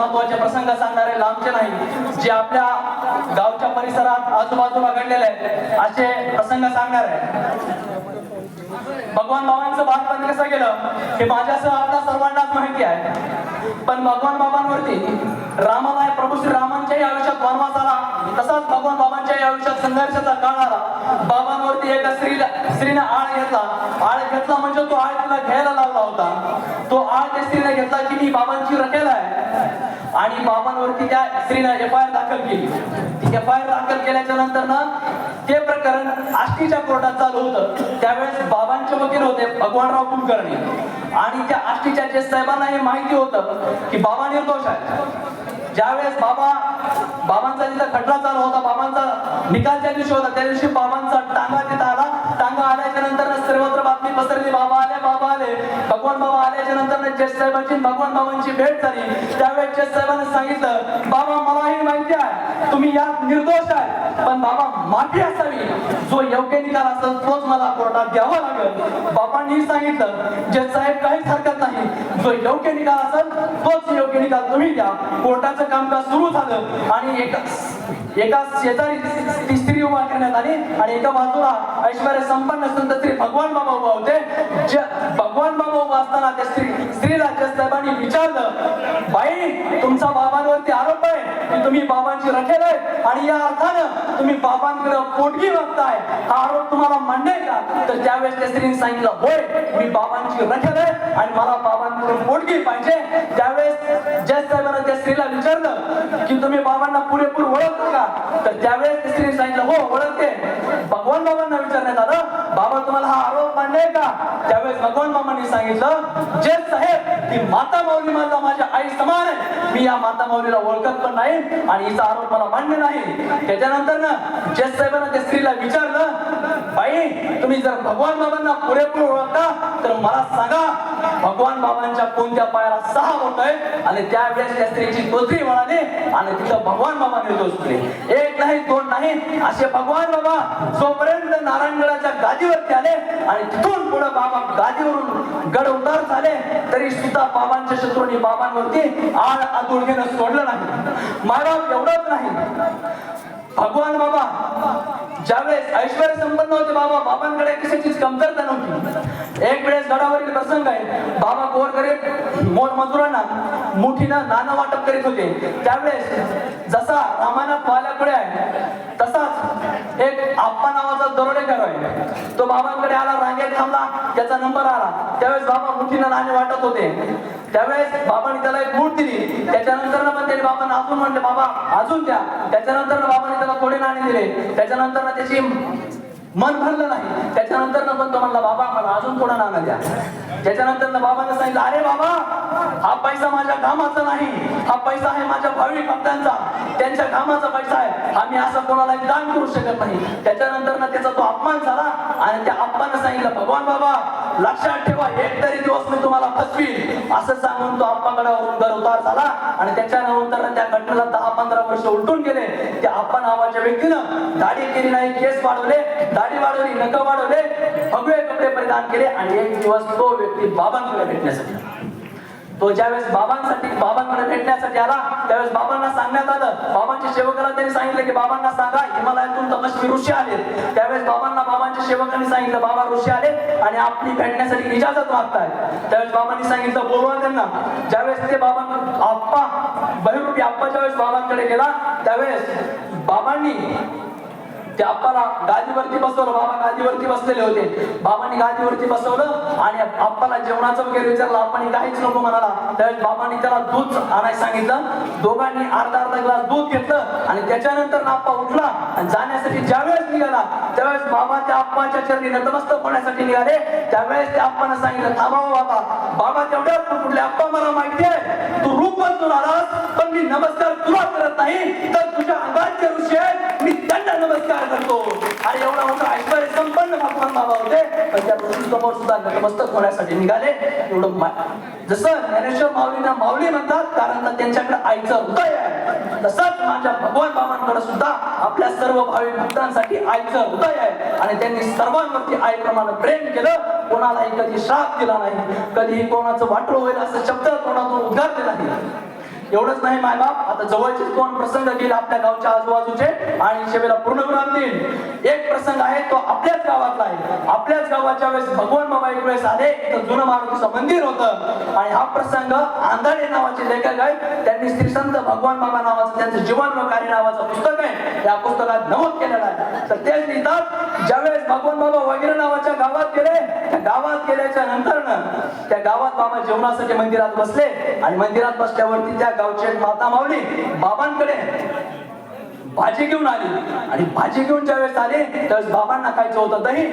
महत्त्वाचे प्रसंग सांगणारे लांबचे नाही जे आपल्या गावच्या परिसरात आजूबाजूला घडलेले आहेत. असे प्रसंग सांगणार. आहे भगवान बाबांचं बालपण कसं गेलं? हे माझ्यासह आपल्या सर्वांनाच माहिती आहे. पण भगवान बाबांवरती रामाला प्रभू श्री रामांच्याही आयुष्यात वनवास आला. तसाच भगवान बाबांच्याही आयुष्यात संघर्षाचा काळ आला. बाबांवरती एका स्त्रीला स्त्रीने आळ घेतला. आळ घेतला म्हणजे तो आळ तिला घ्यायला लावला होता. तो आळ त्या स्त्रीने घेतला की मी बाबांची रखेल आहे. आणि बाबांवरती त्या स्त्रीनं एफ आय आर दाखल केली ती एफ आय आर दाखल केल्याच्यानंतर ना ते प्रकरण आष्टीच्या कोर्टात चालू होतं. त्यावेळेस बाबांचे वकील होते भगवानराव कुलकर्णी. आणि त्या आष्टीच्या जे साहेबांना हे माहिती होतं की बाबा निर्दोष आहे ज्यावेळेस बाबा बाबांचा तिथं खटला चालू होता बाबांचा निकालच्या दिवशी होता त्या दिवशी बाबांचा टांगा तिथं आला. आल्याच्यानंतर सर्वत्र बातमी पसरली. बाबा आले बाबा आले. भगवान बाबा आल्याच्यानंतर जज साहेबांची भगवान बाबांची भेट झाली. त्यावेळेस जज साहेबांनी सांगितलं बाबा मलाही माहिती आहे. तुम्ही यात निर्दोष आहे. पण बाबा माफी असावी. जो योग्य निकाल असेल तोच मला कोर्टात द्यावा लागेल. बाबांनी सांगितलं जज साहेब काहीच हरकत नाही. जो योग्य निकाल असेल तोच योग्य निकाल तुम्ही द्या. कोर्टाचं कामकाज सुरू झालं आणि एका एका शेजारी ती स्त्री उभा करण्यात आली आणि एका बाजूला ऐश्वर्य संपन्न संत श्री भगवान बाबा उभा होते. जे भगवान बाबा उभा असताना त्या स्त्री स्त्रीला जज साहेबांनी विचारलं बाई तुमचा बाबांवरती आरोप आहे. की तुम्ही बाबांची रखेल आहे आणि या अर्थानं तुम्ही बाबांकडे पोटगी बघताय हा आरोप तुम्हाला मांडेल का? तर त्यावेळेस त्या स्त्रीने सांगितलं होय मी बाबांची रखेल आहे. आणि मला बाबांकडून मुलगी पाहिजे. त्यावेळेस जज साहेबांना त्या स्त्रीला विचारलं की तुम्ही बाबांना पुरेपूर ओळखता का? तर त्यावेळेस त्या सांगितलं हो ओळखते. भगवान बाबांना विचारण्यात आलं बाबा तुम्हाला हा आरोप मान्य आहे का? त्यावेळेस भगवान बाबांनी सांगितलं जे साहेब की माता माऊली माझा माझ्या आई समान आहे मी या माता माऊलीला ओळखत पण नाही आणि हिचा आरोप मला मान्य नाही. त्याच्यानंतर ना जज साहेबांना त्या स्त्रीला विचारलं बाई तुम्ही जर भगवान बाबांना पुरेपूर ओळखता तर मला सांगा भगवान बाबांच्या कोणत्या पायाला सहा बोट आहे आणि त्यावेळेस त्या स्त्रीची तोत्री म्हणाली आणि तिथं भगवान बाबा निर्दोष होते एक नाही दोन नाही असे भगवान बाबा जोपर्यंत नारायणगडाच्या गादीवरती आले आणि तिथून पुढे बाबा गादीवरून गड उतार झाले तरी सुद्धा बाबांच्या शत्रूंनी बाबांवरती आळ आतुळ घेणं सोडलं नाही. मायबाप एवढंच नाही. भगवान बाबा ज्यावेळेस ऐश्वर संपन्न होते बाबा बाबांकडे कशाचीच कमतरता नव्हती. एक वेळेस गडावरील प्रसंग आहे. बाबा गोरगरीब मोर मजुरांना मुठीनं नाणं वाटप करीत होते. त्यावेळेस जसा रामानाथ पाल्यापुढे आहे आप्पा नावाचा दरोडेकर आहे तो बाबांकडे आला रांगेत थांबला त्याचा नंबर आला. त्यावेळेस बाबा मुठीनं नाणे वाटत होते. त्यावेळेस बाबांनी त्याला एक मूठ दिली. त्याच्यानंतर पण त्याने बाबांना अजून म्हणले बाबा अजून द्या. त्याच्यानंतर बाबांनी त्याला थोडे नाणे दिले. त्याच्यानंतर त्याची मन भरलं नाही. त्याच्यानंतर पण तो म्हणला बाबा मला अजून थोडा नाणं द्या. त्याच्यानंतर बाबांना सांगितलं अरे बाबा हा पैसा माझ्या कामाचा नाही. हा पैसा आहे माझ्या भावी भक्तांचा. त्यांच्या कामाचा पैसा आहे. आम्ही असं कोणालाही दान करू शकत नाही. त्याच्यानंतर ना त्याचा तो अपमान झाला आणि त्या अप्पानं सांगितलं भगवान बाबा लक्षात ठेवा एक तरी दिवस मी तुम्हाला फसवील असं सांगून तो अप्पाकडे घर उतार झाला आणि त्याच्यानंतर त्या घटनेला दहा पंधरा वर्ष उलटून गेले. त्या अप्पा नावाच्या व्यक्तीनं दाढी केली नाही केस वाढवले दाढी वाढवली नख वाढवले भगवे कपडे परिधान केले आणि एक दिवस तो व्यक्ती बाबांकडे भेटण्यासाठी तो ज्यावेळेस बाबांसाठी बाबांकडे भेटण्यासाठी आला त्यावेळेस बाबांना सांगण्यात आलं. बाबांच्या सेवकाला त्यांनी सांगितलं की बाबांना सांगा हिमालयातून तपस्वी ऋषी आले. त्यावेळेस बाबांना बाबांच्या सेवकांनी सांगितलं बाबा ऋषी आले आणि आपली भेटण्यासाठी इजाजत मागताय. त्यावेळेस बाबांनी सांगितलं बोलवा त्यांना. ज्यावेळेस ते बाबा आप्पा बहिरूपी आप्पा ज्यावेळेस बाबांकडे गेला त्यावेळेस बाबांनी त्या आप्पाला गादीवरती बसवलं बाबा गादीवरती बसलेले होते. बाबांनी गादीवरती बसवलं आणि आप्पाला जेवणाचं वगैरे विचारलं आपण काहीच नको म्हणाला. त्यावेळेस बाबांनी त्याला दूध आणायला सांगितलं. दोघांनी अर्धा अर्धा ग्लास दूध घेतलं आणि त्याच्यानंतर आप्पा उठला आणि जाण्यासाठी ज्यावेळेस निघाला त्यावेळेस बाबा त्या आप्पाच्या चरणी नतमस्तक होण्यासाठी निघाले. त्यावेळेस त्या आप्पानं सांगितलं थांबावं हो बाबा बाबा तेवढ्यात कुठल्या आप्पा मला माहिती आहे. तू रूप बदलून आलास पण मी नमस्कार तुला करत नाही. तर तुझ्या अंगात ऋषी आहे नमस्कार करतो आणि एवढा मोठा ऐश्वर संपन्न भगवान बाबा होते. पण त्या ऋषीसमोर सुद्धा नतमस्तक होण्यासाठी निघाले. एवढं जसं ज्ञानेश्वर माऊलींना माऊली म्हणतात कारण त्यांच्याकडे आईचं हृदय आहे. तसंच माझ्या भगवान बाबांकडे सुद्धा आपल्या सर्व भावी भक्तांसाठी आईचं हृदय आहे. आणि त्यांनी सर्वांवरती आईप्रमाणे प्रेम केलं. कोणालाही कधी श्राप दिला नाही. कधीही कोणाचं वाटलं होईल असं शब्द कोणातून उद्गार दिला नाही. एवढंच नाही मायबाप आता जवळचे दोन प्रसंग गेले आपल्या गावच्या आजूबाजूचे आणि शेवेला पूर्णविराम देईल एक प्रसंग आहे तो आपल्याच गावातला आहे. आपल्याच गावाच्या वेळेस भगवान बाबा एक वेळेस आले तर जुनं मारुतीचं मंदिर होतं. आणि हा प्रसंग आंधळे नावाचे लेखक आहेत. त्यांनी श्रीसंत भगवान बाबा नावाचं त्यांचं जीवन व कार्य नावाचं पुस्तक आहे. या पुस्तकात नमूद केलेलं आहे. तर तेच लिहितात ज्यावेळेस भगवान बाबा वगैरे नावाच्या गावात गेले त्या गावात गेल्याच्यानंतर त्या गावात बाबा जेवणासाठी मंदिरात बसले. आणि मंदिरात बसल्यावरती त्या गावची एक माता माऊली बाबांकडे भाजी घेऊन आली. आणि भाजी घेऊन ज्यावेळेस आले त्यावेळेस बाबांना खायचं होतं दही.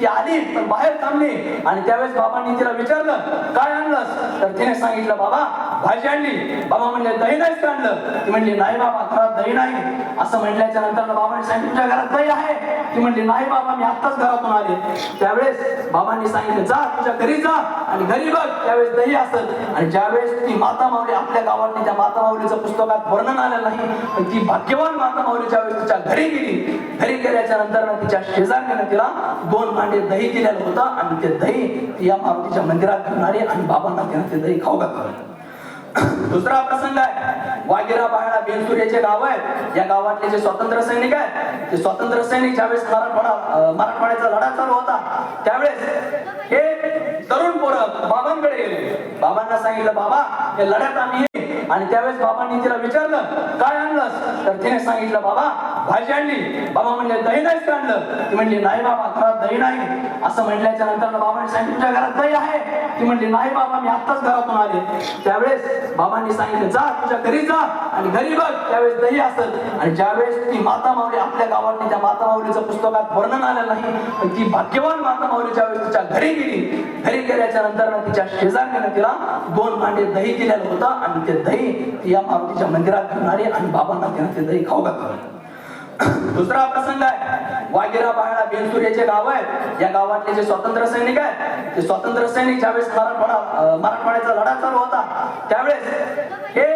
ती आली पण बाहेर थांबली. आणि त्यावेळेस बाबांनी तिला विचारलं काय आणलंस? तर तिने सांगितलं बाबा भाजी आणली. बाबा म्हणले दही नाहीच का आणलं? ती म्हणली नाही बाबा घरात दही नाही. असं म्हटल्याच्या नंतर बाबांनी सांगितलं तुझ्या घरात दही आहे. ती म्हणली नाही बाबा मी आत्ताच घरातून आले. त्यावेळेस बाबांनी सांगितलं जा तुझ्या घरी जा आणि घरी बघ त्यावेळेस दही असत आणि ज्यावेळेस ती माता माऊली आपल्या गावातली त्या माता माऊलीचं पुस्तकात वर्णन आलं नाही ती भाग्यवान माता माऊली ज्यावेळेस तिच्या घरी गेली. घरी गेल्याच्यानंतर तिच्या शेजारने तिला दोन भांडे दही दिलेलं होतं आणि ते दही या मारुतीच्या मंदिरात घेऊन आणि बाबांना तिने ते दही खाऊ घातलं. दुसरा प्रसंग आहे. वागिरा बाहेरा बेलसुर्याचे गाव आहे या गावातले जे स्वातंत्र्य सैनिक आहेत ते स्वातंत्र्य सैनिक ज्यावेळेस मराठवाडा मराठवाड्याचा लढा चालू होता त्यावेळेस हे तरुण पोरं बाबांकडे गेले. बाबांना सांगितलं बाबा हे लढ्यात आम्ही आणि त्यावेळेस बाबांनी तिला विचारलं काय आणलंस? तर तिने सांगितलं बाबा भाजी आणली. बाबा म्हणले दही नाहीच आणलं? ती म्हणली नाही बाबा घरात दही नाही. असं म्हटल्याच्या नंतर बाबांनी सांगितलं तुझ्या घरात दही आहे. ती म्हणली नाही बाबा मी आत्ताच घरातून आले. त्यावेळेस बाबांनी सांगितलं जा तुझ्या घरी जा आणि घरी बघ त्यावेळेस दही असत. आणि ज्यावेळेस ती माता माऊली आपल्या गावातली त्या माता माऊलीचं पुस्तकात वर्णन आलं नाही ती भाग्यवान माता माऊली ज्यावेळेस तिच्या घरी गेली घरी गेल्याच्यानंतर ना तिच्या शेजारने तिला दोन मांडे दही दिलेलं होतं आणि ते दही ती या मारुतीच्या मंदिरात घेऊन आली आणि बाबांना तिने ते दही खाऊ घातलं. दुसरा प्रसंग आहे. वाघेरा पहाडा बेलसुर्याचे गाव आहे या गावातले जे स्वातंत्र्य सैनिक आहेत ते स्वातंत्र्य सैनिक ज्यावेळेस मराठवाडा मराठवाड्याचा लढा चालू होता त्यावेळेस हे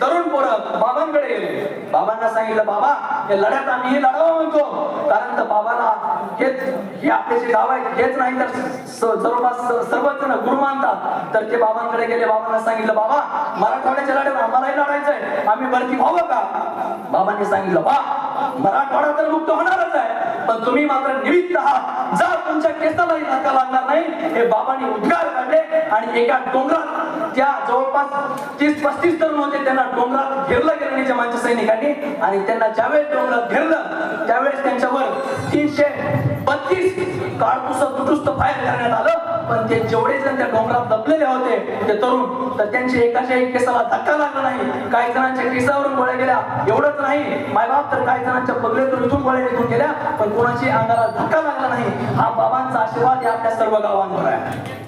तरुण पोरं बाबांकडे गेले. बाबांना सांगितलं बाबा हे लढ्यात आम्ही हे म्हणतो. कारण तर बाबाला हेच हे आपले जे गाव आहेत हेच नाही तर जवळपास सर्वच जण गुरु मानतात. तर ते बाबांकडे गेले. बाबांना सांगितलं बाबा मराठवाड्याच्या लढ्यात आम्हालाही लढायचंय. आम्ही भरती व्हावं का? बाबांनी सांगितलं बा मराठवाडा तर मुक्त होणारच आहे. पण तुम्ही मात्र निमित्त आहात. जा तुमच्या केसालाही धक्का लागणार नाही. हे बाबांनी उद्गार काढले आणि एका डोंगरात त्या जवळपास तीस पस्तीस तरुण होते. त्यांना डोंगरात घेरलं गेलं निजामाच्या माणसं सैनिकांनी आणि त्यांना ज्यावेळेस डोंगरात घेरलं त्यावेळेस त्यांच्यावर तीनशे काळकुस दुरुस्त फायर करण्यात आलं. पण ते जेवढे जण त्या डोंगरात दबलेले होते ते तरुण तर त्यांचे एकाच्या एक केसाला धक्का लागला नाही. काही जणांच्या केसावरून गोळ्या गेल्या. एवढंच नाही. मायबाप तर काही जणांच्या पगलेतून इथून गोळ्या निघून गेल्या पण कोणाची अंगाला धक्का लागला नाही. हा बाबांचा आशीर्वाद या आपल्या सर्व गावांवर आहे.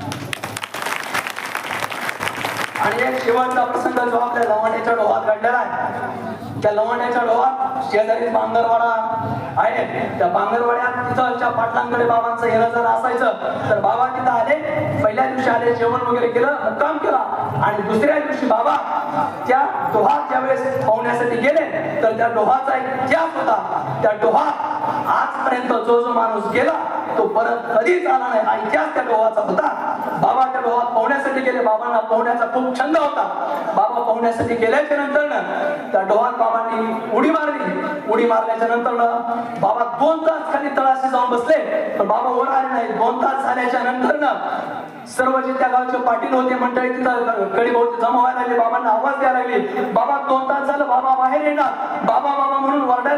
आणि एक शेवटचा प्रसंग जो आपल्या लवण्याच्या डोहात घडलेला आहे त्या लवंड्याच्या डोहात शेजारी बांगरवाडा आहे. त्या बांगरवाड्यात तिथं पाटलांकडे बाबांचं येणं जर असायचं तर बाबा तिथं आले पहिल्या दिवशी आले जेवण वगैरे केलं मुक्काम केला. आणि दुसऱ्या दिवशी बाबा त्या डोहात ज्यावेळेस पाहुण्यासाठी गेले तर त्या डोहाचा एक इतिहास होता. त्या डोहात आजपर्यंत जो जो माणूस गेला तो परत कधीच आला नाही. हा इतिहास त्या डोहाचा होता. बाबा त्या डोहात पोहण्यासाठी गेले. बाबांना पोहण्याचा खूप छंद होता. बाबा पोहण्यासाठी गेल्याच्यानंतर त्या डोहात बाबांनी उडी मारली. उडी मारल्याच्या नंतर बाबा दोन तास खाली तळाशी जाऊन बसले. पण बाबा वर आले नाही. दोन तास झाल्याच्यानंतर सर्व जे त्या गावचे पाटील होते मंडळी तिथं कडी बहुत जमा व्हायला लागले. बाबांना आवाज द्यायला लागले. बाबा दोन तास झालं. बाबा बाहेर येणार. बाबा बाबा म्हणून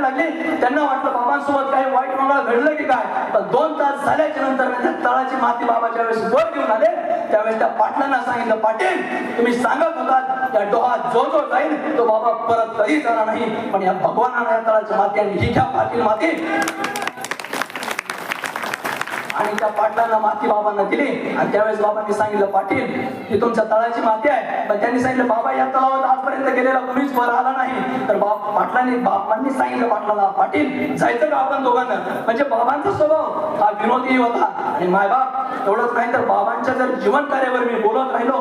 लागली. त्यांना वाटलं बाबांसोबत काही वाईट मंगळ घडलं की काय? पण दोन तास झाल्याच्यानंतर तळाची माती बाबाच्या वेळेस वर घेऊन आले. त्यावेळेस त्या पाटलांना सांगितलं पाटील तुम्ही सांगत होता त्या डोहात जो जो जाईल तो बाबा परत कधी जाणार नाही. पण या भगवानाने तळाची माती आणि ही घ्या पाटील माती. आणि त्या पाटलांना माती बाबांना दिली. आणि त्यावेळेस बाबांनी सांगितलं पाटील ही तुमच्या तळाची माती आहे. पण त्यांनी सांगितलं बाबा या तलावात आजपर्यंत गेलेला कुणीच वर आला नाही. तर बाप पाटलांनी बाबांनी सांगितलं पाटलाला पाटील जायचं का आपण दोघांना? म्हणजे बाबांचा स्वभाव हा विनोदी होता. आणि मायबाप एवढंच नाही तर बाबांच्या जर जीवन कार्यावर मी बोलत राहिलो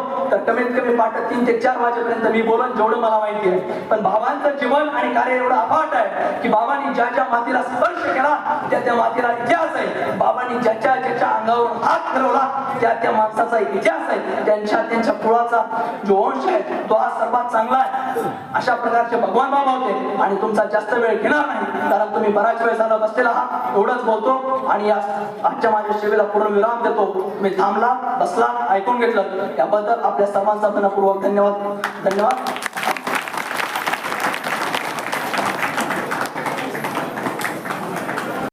कमीत कमी पाठ तीन ते चार वाजेपर्यंत मी बोलत जेवढं मला माहिती आहे. पण बाबांचं जीवन आणि कार्य एवढं अफाट आहे की बाबांनी ज्या ज्या मातीला स्पर्श केला त्या त्या मातीला इतिहास आहे. बाबांनी ज्याच्या ज्याच्या अंगावर हात फिरवला त्या त्या माणसाचा इतिहास आहे. त्यांच्या त्यांच्या कुळाचा जो वंश आहे तो आज सर्वात चांगला आहे. अशा प्रकारचे भगवान बाबा होते. आणि तुमचा जास्त वेळ घेणार नाही. कारण तुम्ही बराच वेळ झाला बसलेला आहात. एवढंच बोलतो. आणि आजच्या माझ्या सेवेला पूर्ण विराम देतो. मी थांबला बसला ऐकून घेतलं. याबद्दल आपल्या सर्वांचा मनपूर्वक धन्यवाद. धन्यवाद.